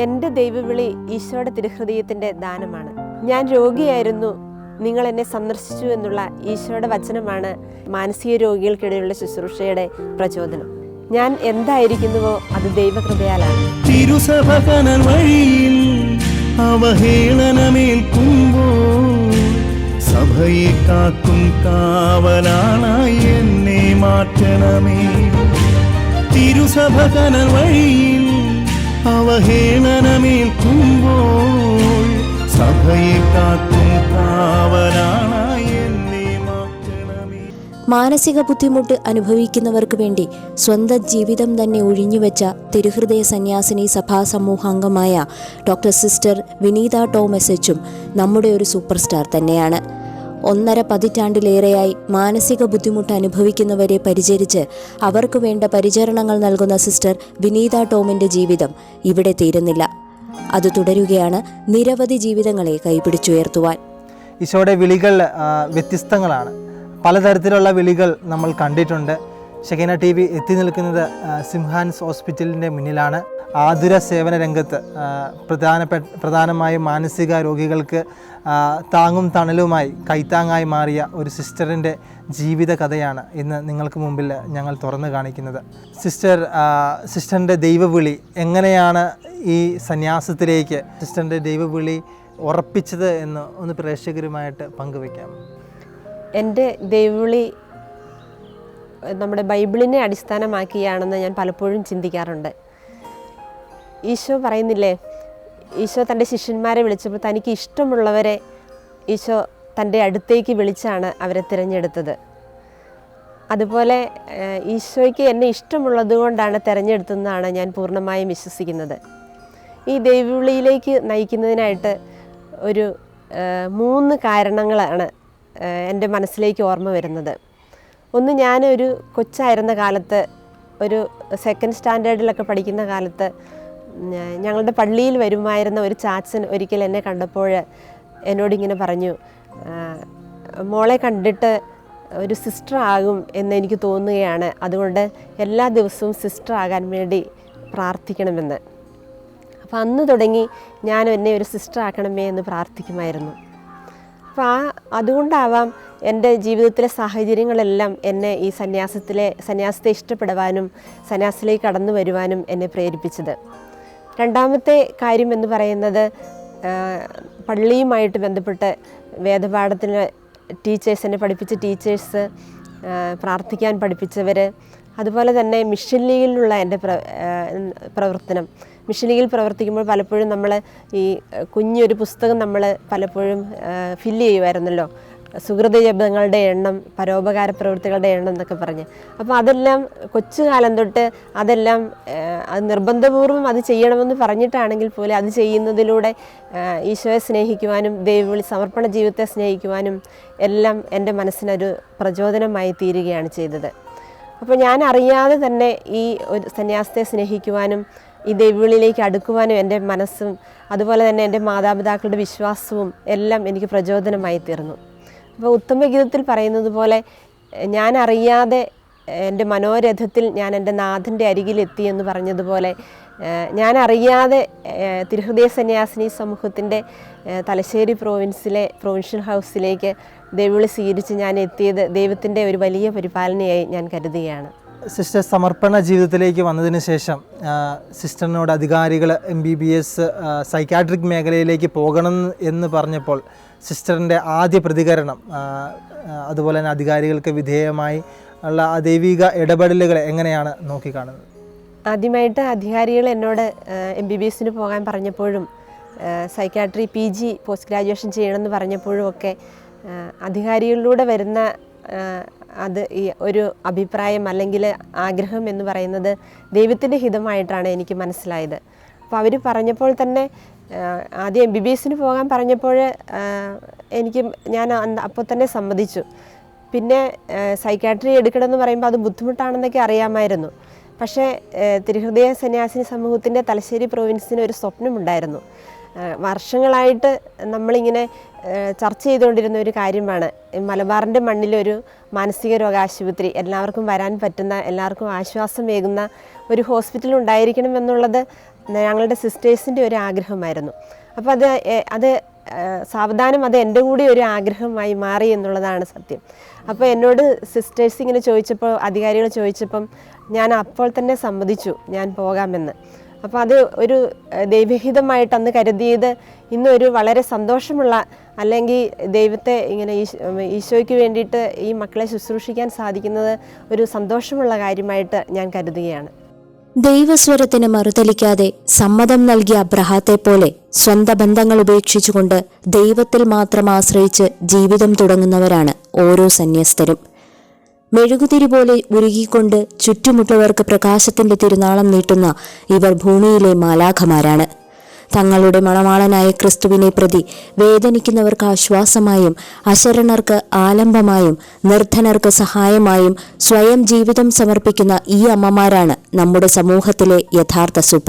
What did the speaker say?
എന്റെ ദൈവവിളി ഈശോയുടെ തിരുഹൃദയത്തിന്റെ ദാനമാണ്. ഞാൻ രോഗിയായിരുന്നു. നിങ്ങൾ എന്നെ സന്ദർശിച്ചു എന്നുള്ള ഈശോയുടെ വചനമാണ് മാനസിക രോഗികൾക്കിടയിലുള്ള ശുശ്രൂഷയുടെ പ്രചോദനം. ഞാൻ എന്തായിരിക്കുന്നുവോ അത് ദൈവകൃപയാലാണ്. സഭയെ കാക്കും കാവലാളായി എന്നെ മാറ്റണമേ. തിരുസഭകനൻ വഴിയിൽ അവഹേളനമേൽക്കുമ്പോൾ സഭയെ എന്നെ മാറ്റണമേ. മാനസിക ബുദ്ധിമുട്ട് അനുഭവിക്കുന്നവർക്ക് വേണ്ടി സ്വന്തം ജീവിതം തന്നെ ഒഴിഞ്ഞുവെച്ച തിരുഹൃദയ സന്യാസിനി സഭാ സമൂഹാംഗമായ ഡോക്ടർ സിസ്റ്റർ വിനീത ടോമസ് എച്ചും നമ്മുടെ ഒരു സൂപ്പർ സ്റ്റാർ തന്നെയാണ്. ഒന്നര പതിറ്റാണ്ടിലേറെയായി മാനസിക ബുദ്ധിമുട്ട് അനുഭവിക്കുന്നവരെ പരിചരിച്ച് അവർക്ക് വേണ്ട പരിചരണങ്ങൾ നൽകുന്ന സിസ്റ്റർ വിനീത ടോമിന്റെ ജീവിതം ഇവിടെ തീരുന്നില്ല. അത് തുടരുകയാണ് നിരവധി ജീവിതങ്ങളെ കൈപിടിച്ചുയർത്തുവാൻ. ഈശോയുടെ വിളികൾ വ്യത്യസ്തങ്ങളാണ്. പലതരത്തിലുള്ള വിളികൾ നമ്മൾ കണ്ടിട്ടുണ്ട്. ഷെഖീന ടി വി എത്തി നിൽക്കുന്നത് സിംഹാൻസ് ഹോസ്പിറ്റലിന്റെ മുന്നിലാണ്. ആതുര സേവന രംഗത്ത് പ്രധാനപ്പെട്ട പ്രധാനമായും മാനസിക രോഗികൾക്ക് താങ്ങും തണലുമായി കൈത്താങ്ങായി മാറിയ ഒരു സിസ്റ്ററിന്റെ ജീവിത കഥയാണ് ഇന്ന് നിങ്ങൾക്ക് മുമ്പിൽ ഞങ്ങൾ തുറന്നു കാണിക്കുന്നത്. സിസ്റ്റർ സിസ്റ്ററിന്റെ ദൈവവിളി എങ്ങനെയാണ് ഈ സന്യാസത്തിലേക്ക് സിസ്റ്ററിന്റെ ദൈവവിളി ഉറപ്പിച്ചത് എന്ന് ഒന്ന് പ്രേക്ഷകരുമായിട്ട് പങ്കുവയ്ക്കാം. എന്റെ ദൈവവിളി നമ്മുടെ ബൈബിളിനെ അടിസ്ഥാനമാക്കിയാണെന്ന് ഞാൻ പലപ്പോഴും ചിന്തിക്കാറുണ്ട്. ഈശോ പറയുന്നില്ലേ ഈശോ തന്റെ ശിഷ്യന്മാരെ വിളിച്ചപ്പോൾ തനിക്ക് ഇഷ്ടമുള്ളവരെ ഈശോ തന്റെ അടുത്തേക്ക് വിളിച്ചാണ് അവരെ തിരഞ്ഞെടുത്തത്. അതുപോലെ ഈശോയ്ക്ക് എന്നെ ഇഷ്ടമുള്ളത് കൊണ്ടാണ് തിരഞ്ഞെടുത്തതെന്നാണ് ഞാൻ പൂർണമായും വിശ്വസിക്കുന്നത്. ഈ ദൈവവിളിയിലേക്ക് നയിക്കുന്നതിനായിട്ട് ഒരു മൂന്ന് കാരണങ്ങളാണ് എന്റെ മനസ്സിലേക്ക് ഓർമ്മ വരുന്നത്. ഒന്ന് ഞാനൊരു കൊച്ചായിരുന്ന കാലത്ത് ഒരു സെക്കൻഡ് സ്റ്റാൻഡേർഡിലൊക്കെ പഠിക്കുന്ന കാലത്ത് ഞങ്ങളുടെ പള്ളിയിൽ വരുമായിരുന്ന ഒരു ചാച്ചൻ ഒരിക്കൽ എന്നെ കണ്ടപ്പോൾ എന്നോടിങ്ങനെ പറഞ്ഞു മോളെ കണ്ടിട്ട് ഒരു സിസ്റ്റർ ആകും എന്ന് എനിക്ക് തോന്നുകയാണ്. അതുകൊണ്ട് എല്ലാ ദിവസവും സിസ്റ്റർ ആകാൻ വേണ്ടി പ്രാർത്ഥിക്കണമെന്ന്. അപ്പോൾ അന്ന് തുടങ്ങി ഞാൻ എന്നെ ഒരു സിസ്റ്റർ ആക്കണമേ എന്ന് പ്രാർത്ഥിക്കുമായിരുന്നു. അപ്പോൾ ആ അതുകൊണ്ടാവാം എന്റെ ജീവിതത്തിലെ സാഹചര്യങ്ങളെല്ലാം എന്നെ ഈ സന്യാസത്തിലെ സന്യാസത്തെ ഇഷ്ടപ്പെടുവാനും സന്യാസത്തിലേക്ക് കടന്നു വരുവാനും എന്നെ പ്രേരിപ്പിച്ചത്. രണ്ടാമത്തെ കാര്യം എന്ന് പറയുന്നത് പള്ളിയുമായിട്ട് ബന്ധപ്പെട്ട് വേദപാഠത്തിന് ടീച്ചേഴ്സ് എന്നെ പഠിപ്പിച്ച ടീച്ചേഴ്സ് പ്രാർത്ഥിക്കാൻ പഠിപ്പിച്ചവർ അതുപോലെ തന്നെ മിഷൻ ലീഗിലുള്ള എന്റെ പ്ര പ്രവർത്തനം. മിഷൻ ലീഗിൽ പ്രവർത്തിക്കുമ്പോൾ പലപ്പോഴും നമ്മൾ ഈ കുഞ്ഞൊരു പുസ്തകം നമ്മൾ പലപ്പോഴും ഫില്ല് ചെയ്യുമായിരുന്നല്ലോ സുഹൃത ജപങ്ങളുടെ എണ്ണം പരോപകാര പ്രവൃത്തികളുടെ എണ്ണം എന്നൊക്കെ പറഞ്ഞ്. അപ്പോൾ അതെല്ലാം കൊച്ചുകാലം തൊട്ട് അതെല്ലാം അത് നിർബന്ധപൂർവം അത് ചെയ്യണമെന്ന് പറഞ്ഞിട്ടാണെങ്കിൽ പോലും അത് ചെയ്യുന്നതിലൂടെ ഈശോയെ സ്നേഹിക്കുവാനും ദൈവവിളി സമർപ്പണ ജീവിതത്തെ സ്നേഹിക്കുവാനും എല്ലാം എന്റെ മനസ്സിനൊരു പ്രചോദനമായി തീരുകയാണ് ചെയ്തത്. അപ്പോൾ ഞാൻ അറിയാതെ തന്നെ ഈ ഒരു സന്യാസത്തെ സ്നേഹിക്കുവാനും ഈ ദൈവവിളിയിലേക്ക് അടുക്കുവാനും എന്റെ മനസ്സും അതുപോലെ തന്നെ എന്റെ മാതാപിതാക്കളുടെ വിശ്വാസവും എല്ലാം എനിക്ക് പ്രചോദനമായി തീർന്നു. അപ്പോൾ ഉത്തമഗീതത്തിൽ പറയുന്നത് പോലെ ഞാൻ അറിയാതെ എന്റെ മനോരഥത്തിൽ ഞാൻ എന്റെ നാഥന്റെ അരികിലെത്തി എന്ന് പറഞ്ഞതുപോലെ ഞാൻ അറിയാതെ തിരുഹൃദയ സന്യാസിനി സമൂഹത്തിന്റെ തലശ്ശേരി പ്രോവിൻസിലെ പ്രൊവിൻഷ്യൽ ഹൗസിലേക്ക് ദൈവവിളി സ്വീകരിച്ച് ഞാൻ എത്തിയത് ദൈവത്തിന്റെ ഒരു വലിയ പരിപാലനയായി ഞാൻ കരുതുകയാണ്. സിസ്റ്റർ സമർപ്പണ ജീവിതത്തിലേക്ക് വന്നതിന് ശേഷം സിസ്റ്ററിനോട് അധികാരികൾ M B B S psychiatric മേഖലയിലേക്ക് പോകണം എന്ന് പറഞ്ഞപ്പോൾ സിസ്റ്ററിന്റെ ആദ്യ പ്രതികരണം അതുപോലെ തന്നെ അധികാരികൾക്ക് വിധേയമായി ഉള്ള ആ ദൈവിക ഇടപെടലുകളെ എങ്ങനെയാണ് നോക്കിക്കാണുന്നത്? ആദ്യമായിട്ട് അധികാരികൾ എന്നോട് എം ബി ബി എസിന് പോകാൻ പറഞ്ഞപ്പോഴും psychiatry P G post graduation ചെയ്യണമെന്ന് പറഞ്ഞപ്പോഴും ഒക്കെ അധികാരികളിലൂടെ വരുന്ന അത് ഈ ഒരു അഭിപ്രായം അല്ലെങ്കിൽ ആഗ്രഹം എന്ന് പറയുന്നത് ദൈവത്തിന്റെ ഹിതമായിട്ടാണ് എനിക്ക് മനസ്സിലായത്. അപ്പോൾ അവർ പറഞ്ഞപ്പോൾ തന്നെ ആദ്യം എം ബി ബി എസിന് പോകാൻ പറഞ്ഞപ്പോൾ എനിക്ക് ഞാൻ അപ്പോൾ തന്നെ സമ്മതിച്ചു. പിന്നെ സൈക്കാട്രി എടുക്കണമെന്ന് പറയുമ്പോൾ അത് ബുദ്ധിമുട്ടാണെന്നൊക്കെ അറിയാമായിരുന്നു. പക്ഷേ തിരുഹൃദയ സന്യാസിനി സമൂഹത്തിന്റെ തലശ്ശേരി പ്രൊവിൻസിന് ഒരു സ്വപ്നമുണ്ടായിരുന്നു. വർഷങ്ങളായിട്ട് നമ്മളിങ്ങനെ ചർച്ച ചെയ്തുകൊണ്ടിരുന്ന ഒരു കാര്യമാണ്. മലബാറിന്റെ മണ്ണിലൊരു മാനസിക രോഗാശുപത്രി എല്ലാവർക്കും വരാൻ പറ്റുന്ന എല്ലാവർക്കും ആശ്വാസമേകുന്ന ഒരു ഹോസ്പിറ്റൽ ഉണ്ടായിരിക്കണം എന്നുള്ളത് ഞങ്ങളുടെ സിസ്റ്റേഴ്സിന്റെ ഒരു ആഗ്രഹമായിരുന്നു. അപ്പോൾ അത് അത് സാവധാനം അത് എന്റെ കൂടി ഒരു ആഗ്രഹമായി മാറി എന്നുള്ളതാണ് സത്യം. അപ്പോൾ എന്നോട് സിസ്റ്റേഴ്സ് ഇങ്ങനെ ചോദിച്ചപ്പോൾ അധികാരികൾ ചോദിച്ചപ്പം ഞാൻ അപ്പോൾ തന്നെ സമ്മതിച്ചു ഞാൻ പോകാമെന്ന്. അപ്പോൾ അത് ഒരു ദൈവഹിതമായിട്ട് അന്ന് കരുതിയത് ഇന്നൊരു വളരെ സന്തോഷമുള്ള അല്ലെങ്കിൽ ദൈവത്തെ ഇങ്ങനെ ഈശോയ്ക്ക് വേണ്ടിയിട്ട് ഈ മക്കളെ ശുശ്രൂഷിക്കാൻ സാധിക്കുന്നത് ഒരു സന്തോഷമുള്ള കാര്യമായിട്ട് ഞാൻ കരുതുകയാണ്. ദൈവസ്വരത്തിന് മറുതലിക്കാതെ സമ്മതം നൽകിയ അബ്രഹാത്തെ പോലെ സ്വന്തം ബന്ധങ്ങൾ ഉപേക്ഷിച്ചുകൊണ്ട് ദൈവത്തിൽ മാത്രം ആശ്രയിച്ച് ജീവിതം തുടങ്ങുന്നവരാണ് ഓരോ സന്യസ്തരും. മെഴുകുതിരി പോലെ ഉരുകിക്കൊണ്ട് ചുറ്റുമുട്ടുള്ളവർക്ക് പ്രകാശത്തിന്റെ തിരുനാളം നീട്ടുന്ന ഇവർ ഭൂമിയിലെ മാലാഖമാരാണ്. തങ്ങളുടെ മണവാളനായ ക്രിസ്തുവിനെ പ്രതി വേദനിക്കുന്നവർക്ക് ആശ്വാസമായും അശരണർക്ക് ആലംബമായും നിർധനർക്ക് സഹായമായും സ്വയം ജീവിതം സമർപ്പിക്കുന്ന ഈ അമ്മമാരാണ് നമ്മുടെ സമൂഹത്തിലെ യഥാർത്ഥ സൂപ്പർ